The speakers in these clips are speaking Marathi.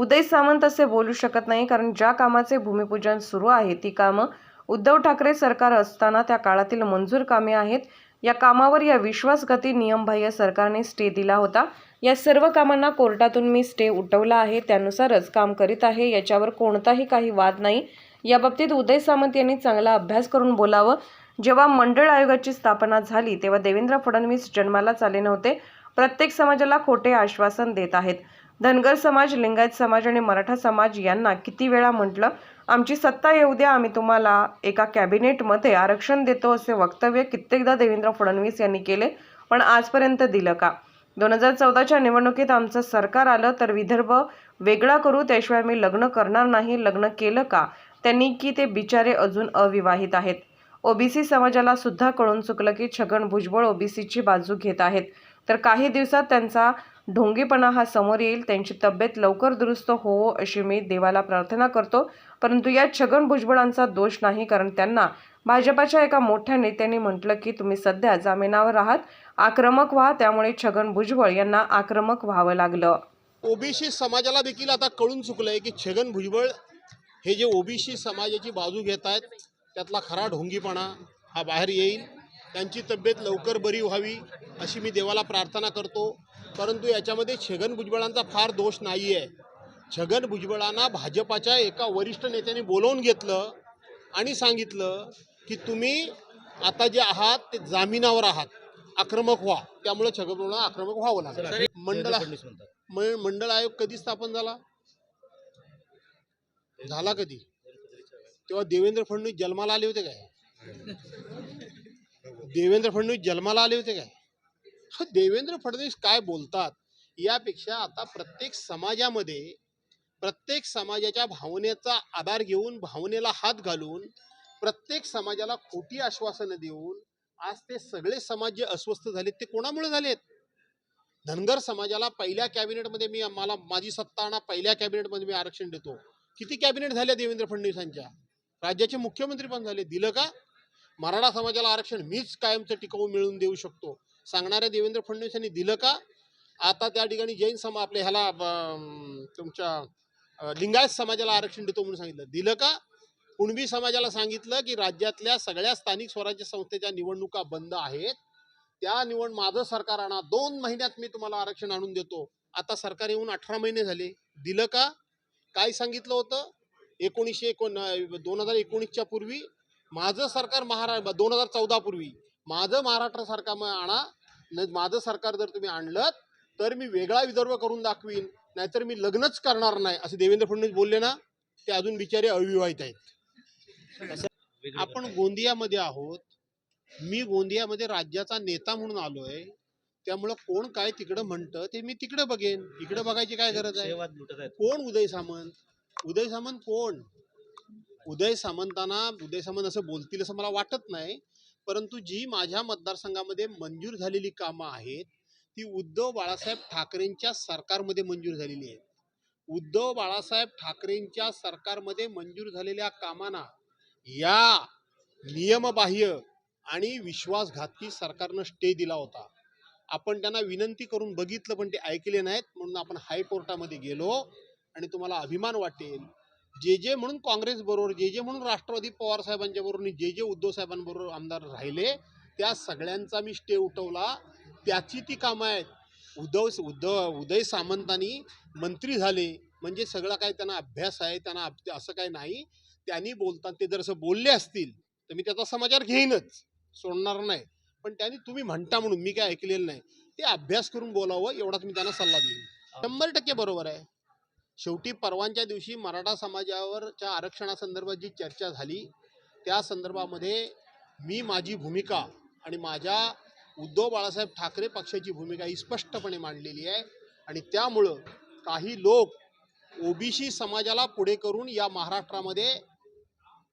उदय सामंत असे बोलू शकत नाही कारण ज्या कामाचे भूमिपूजन सुरू आहे ती कामं उद्धव ठाकरे सरकार असताना त्या काळातील मंजूर कामे आहेत. या कामावर या विश्वासघाती नियमबाह्य सरकारने स्टे दिला होता. या सर्व कामांना कोर्टातून मी स्टे उठवला आहे. त्यानुसारच काम करीत आहे. याच्यावर कोणताही काही वाद नाही. याबाबतीत उदय सामंत यांनी चांगला अभ्यास करून बोलावं. जेव्हा मंडळ आयोगाची स्थापना झाली तेव्हा देवेंद्र फडणवीस जन्मालाच आले नव्हते. प्रत्येक समाजाला खोटे आश्वासन देत आहेत. धनगर समाज लिंगायत समाज आणि मराठा समाज यांना किती वेळा म्हटलं? आमची सत्ता येऊ द्या आम्ही तुम्हाला एका कॅबिनेटमध्ये आरक्षण देतो असे वक्तव्य कित्येकदा देवेंद्र फडणवीस यांनी केले पण आजपर्यंत दिलं का? दोन हजार चौदाच्या निवडणुकीत आमचं सरकार आलं तर विदर्भ वेगळा करू त्याशिवाय मी लग्न करणार नाही. लग्न केलं का? त्यांनी की ते बिचारे अजून अविवाहित आहेत? ओबीसी समाजाला सुद्धा कळून चुकलं की छगन भुजबळ ओबीसीची बाजू घेत आहेत. तर काही दिवसात त्यांचा ढोंगीपणा हा समोर येईल त्यांची तब्येत लवकर दुरुस्त होवो अशी मी देवाला प्रार्थना करतो. परंतु या छगन भुजबळांचा दोष नाही कारण त्यांना भाजपाच्या एका मोठ्या नेत्यांनी म्हटलं की तुम्ही सध्या जामिनावर आहात आक्रमक व्हा. त्यामुळे छगन भुजबळ यांना आक्रमक व्हावं लागलं. ओबीसी समाजाला देखील आता कळून चुकलंय की छगन भुजबळ हे जे ओबीसी समाजाची बाजू घेत आहेत त्यातला खरा ढोंगीपणा हा बाहेर येईल त्यांची तब्येत लवकर बरी व्हावी अशी मी देवाला प्रार्थना करतो. परंतु याच्यामध्ये छगन भुजबळांचा फार दोष नाही आहे छगन भुजबळांना भाजपाच्या एका वरिष्ठ नेत्याने बोलवून घेतलं आणि सांगितलं की तुम्ही आता जे आहात ते जामिनावर आहात. आक्रमक व्हा. त्यामुळे छगन भुजबळांना आक्रमक व्हावं लागलं. मंडळ मंडळ आयोग कधी स्थापन झाला? झाला कधी? तेव्हा देवेंद्र फडणवीस जन्माला आले होते काय? देवेंद्र फडणवीस जन्माला आले होते काय? हा, देवेंद्र फडणवीस काय बोलतात? यापेक्षा आता प्रत्येक समाजामध्ये प्रत्येक समाजाच्या भावनेचा आधार घेऊन भावनेला हात घालून प्रत्येक समाजाला खोटी आश्वासनं देऊन आज ते सगळे समाज जे अस्वस्थ झालेत ते कोणामुळे झालेत? धनगर समाजाला पहिल्या कॅबिनेटमध्ये मी मला माझी सत्ता आणा पहिल्या कॅबिनेटमध्ये मी आरक्षण देतो. किती कॅबिनेट झाल्या देवेंद्र फडणवीसांच्या? राज्याचे मुख्यमंत्री पण झाले. दिलं का? मराठा समाजाला आरक्षण मीच कायमचं टिकवून मिळवून देऊ शकतो. सांगणाऱ्या देवेंद्र फडणवीसांनी दिलं का? आता त्या ठिकाणी जैन समाज आपल्या ह्याला तुमच्या लिंगायत समाजाला आरक्षण देतो म्हणून सांगितलं. दिलं का? कुणबी समाजाला सांगितलं की राज्यातल्या सगळ्या स्थानिक स्वराज्य संस्थेच्या निवडणुका बंद आहेत. त्या निवड माझं सरकार आणा दोन महिन्यात मी तुम्हाला आरक्षण आणून देतो. आता सरकार येऊन अठरा महिने झाले. दिलं का? काय सांगितलं होतं? एकोणीसशे एकोण दोन हजार एकोणीसच्या पूर्वी माझं सरकार महारा दोन हजार चौदा पूर्वी माझं महाराष्ट्र सरकार आणा माझं सरकार जर तुम्ही आणलं तर मी वेगळा विदर्भ करून दाखवीन नाहीतर मी लग्नच करणार नाही असे देवेंद्र फडणवीस बोलले ना ते अजून बिचारे अविवाहित आहेत. आपण गोंदियामध्ये आहोत मी गोंदियामध्ये राज्याचा नेता म्हणून आलोय त्यामुळं कोण काय तिकडं म्हणतं ते मी तिकडं बघेन. इकडं बघायची काय गरज आहे? कोण उदय सामंत? उदय सामंत कोण? उदय सामंतांना उदय सामंत असं बोलतील असं मला वाटत नाही परंतु जी माझ्या मतदारसंघामध्ये मंजूर झालेली कामं आहेत ती उद्धव बाळासाहेब ठाकरेंच्या सरकारमध्ये मंजूर झालेली आहेत. उद्धव बाळासाहेब ठाकरेंच्या सरकारमध्ये मंजूर झालेल्या कामांना या नियमबाह्य आणि विश्वासघाती सरकारनं स्टे दिला होता. आपण त्यांना विनंती करून बघितलं पण ते ऐकले नाहीत म्हणून आपण हायकोर्टामध्ये गेलो आणि तुम्हाला अभिमान वाटेल. जे जे म्हणून काँग्रेस बरोबर जे जे म्हणून राष्ट्रवादी पवार साहेबांच्या बरोबर जे जे उद्धव साहेबांबरोबर आमदार राहिले त्या सगळ्यांचा मी स्टे उठवला. त्याची ती कामं आहेत. उद्धव उद्धव उदय सामंतांनी मंत्री झाले म्हणजे सगळा काय त्यांना अभ्यास आहे त्यांना असं काही नाही. त्यांनी बोलतात ते जर असं बोलले असतील तर मी त्याचा समाचार घेईनच सोडणार नाही. पण त्यांनी तुम्ही म्हणता म्हणून मी काय ऐकलेलं नाही. ते अभ्यास करून बोलावं एवढाच मी त्यांना सल्ला देईन. शंभर टक्के बरोबर आहे. शेवटी परवांच्या दिवशी मराठा समाजावरच्या आरक्षणासंदर्भात जी चर्चा झाली त्या संदर्भामध्ये मी माझी भूमिका आणि माझ्या उद्धव बाळासाहेब ठाकरे पक्षाची भूमिका ही स्पष्टपणे मांडलेली आहे आणि त्यामुळं काही लोक ओबीसी समाजाला पुढे करून या महाराष्ट्रामध्ये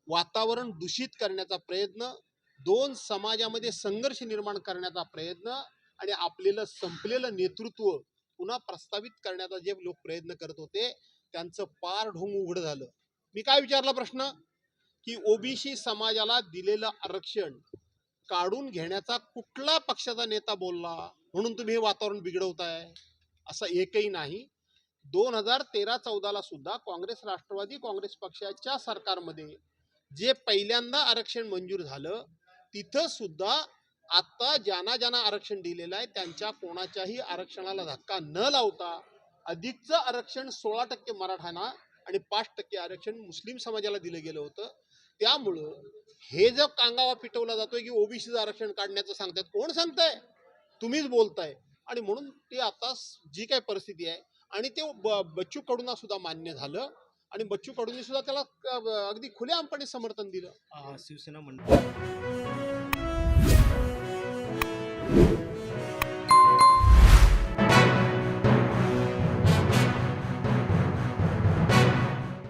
वातावरण दूषित करण्याचा प्रयत्न दोन समाजामध्ये संघर्ष निर्माण करण्याचा प्रयत्न आणि आपलेलं संपलेलं नेतृत्व पुन्हा प्रस्तावित करण्याचा जे लोक प्रयत्न करत होते त्यांचं पार ढोंग उघड झालं. मी काय विचारला प्रश्न? की ओबीसी समाजाला दिलेलं आरक्षण काढून घेण्याचा कुठला पक्षाचा नेता बोलला? म्हणून तुम्ही हे वातावरण बिघडवताय. असं एकही नाही. दोन हजार तेरा चौदाला सुद्धा काँग्रेस राष्ट्रवादी काँग्रेस पक्षाच्या सरकारमध्ये जे पहिल्यांदा आरक्षण मंजूर झालं तिथं सुद्धा आता ज्यांना ज्यांना आरक्षण दिलेलं आहे त्यांच्या कोणाच्याही आरक्षणाला धक्का न लावता अधिकचं आरक्षण सोळा टक्के मराठ्यांना आणि पाच टक्के आरक्षण मुस्लिम समाजाला दिलं गेलं होतं. त्यामुळं हे जर कांगावा पिटवला जातोय की ओबीसीचं आरक्षण काढण्याचं सांगतायत कोण सांगताय? तुम्हीच बोलताय. आणि म्हणून ते आता जी काय परिस्थिती आहे आणि ते ब- बच्चू कडूंना सुद्धा मान्य झालं आणि बच्चू कडूंनी सुद्धा त्याला अगदी खुल्या समर्थन दिलं. शिवसेना म्हणतात you.